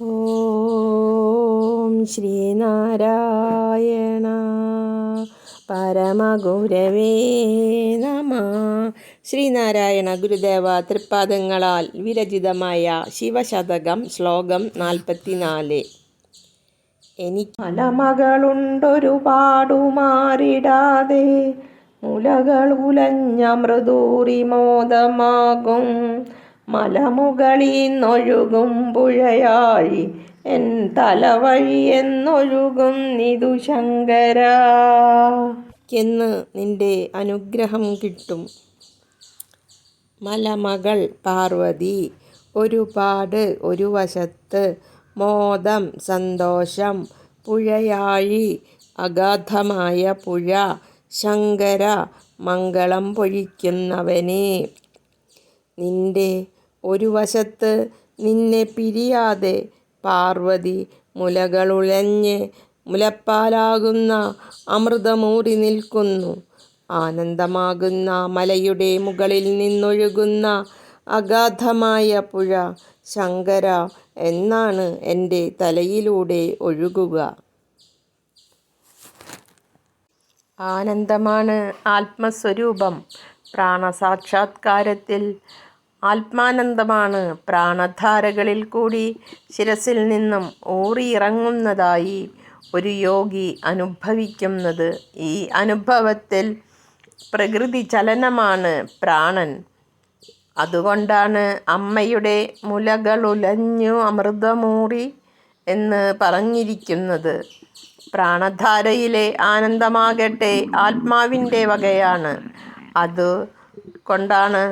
ഓം ശ്രീനാരായണ പരമഗുരവേ നമ. ശ്രീനാരായണ ഗുരുദേവ തൃപ്പാദങ്ങളാൽ വിരചിതമായ ശിവശതകം ശ്ലോകം നാൽപ്പത്തിനാല്. എനിക്ക് മലമകളുണ്ടൊരുപാടുമാറിടാതെ മുലകൾ ഉലഞ്ഞ മൃദൂറി മോദമാകും മലമുകളിന്നൊഴുകും പുഴയായി. എൻ തലവഴി എന്നൊഴുകും നിതു ശങ്കര. നിന്റെ അനുഗ്രഹം കിട്ടും. മലമകൾ പാർവതി ഒരുപാട് ഒരു വശത്ത് മോദം സന്തോഷം പുഴയാഴി അഗാധമായ പുഴ ശങ്കര മംഗളം പൊഴിക്കുന്നവനെ. നിന്റെ ഒരു വശത്ത് നിന്നെ പിരിയാതെ പാർവതി മുലകളുലഞ്ഞ് മുലപ്പാലാകുന്ന അമൃതമൂറി നിൽക്കുന്നു. ആനന്ദമാകുന്ന മലയുടെ മുകളിൽ നിന്നൊഴുകുന്ന അഗാധമായ പുഴ ശങ്കര എന്നാണ് എന്റെ തലയിലൂടെ ഒഴുകുക. ആനന്ദമാണ് ആത്മസ്വരൂപം. പ്രാണസാക്ഷാത്കാരത്തിൽ ആത്മാനന്ദമാണ് പ്രാണധാരകളിൽ കൂടി ശിരസിൽ നിന്നും ഊറിയിറങ്ങുന്നതായി ഒരു യോഗി അനുഭവിക്കുന്നത്. ഈ അനുഭവത്തിൽ പ്രകൃതി ചലനമാണ് പ്രാണൻ. അതുകൊണ്ടാണ് അമ്മയുടെ മുലകളുലഞ്ഞു അമൃതമൂറി എന്ന് പറഞ്ഞിരിക്കുന്നത്. പ്രാണധാരയിലെ ആനന്ദമാകട്ടെ ആത്മാവിന്റെ വകയാണ്. അത് കൊണ്ടാണ്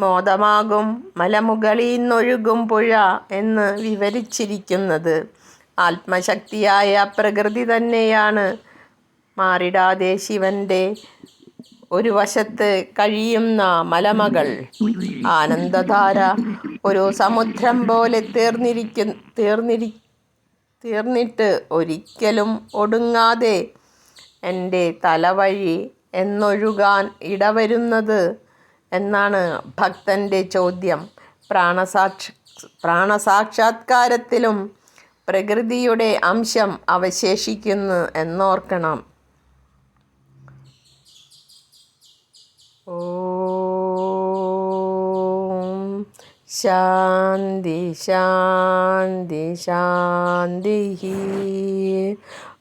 മോദമാകും. മലമുകളിൽ നിന്നൊഴുകും പുഴ എന്ന് വിവരിച്ചിരിക്കുന്നത്. ആത്മശക്തിയായ പ്രകൃതി തന്നെയാണ്. മാറിടാതെ ശിവന്റെ ഒരു വശത്ത് കഴിയുന്ന മലമകൾ. ആനന്ദധാര ഒരു സമുദ്രം പോലെ തീർന്നിരിക്കു തീർന്നിരി തീർന്നിട്ട് ഒരിക്കലും ഒടുങ്ങാതെ എന്റെ തലവഴി എന്നൊഴുകാൻ ഇടവരുന്നത് എന്നാണ് ഭക്തന്റെ ചോദ്യം. പ്രാണസാക്ഷ പ്രാണസാക്ഷാത്കാരത്തിലും പ്രകൃതിയുടെ അംശം അവശേഷിക്കുന്നു എന്നോർക്കണം. ഓ ശാന്തി ശാന്തി ശാന്തി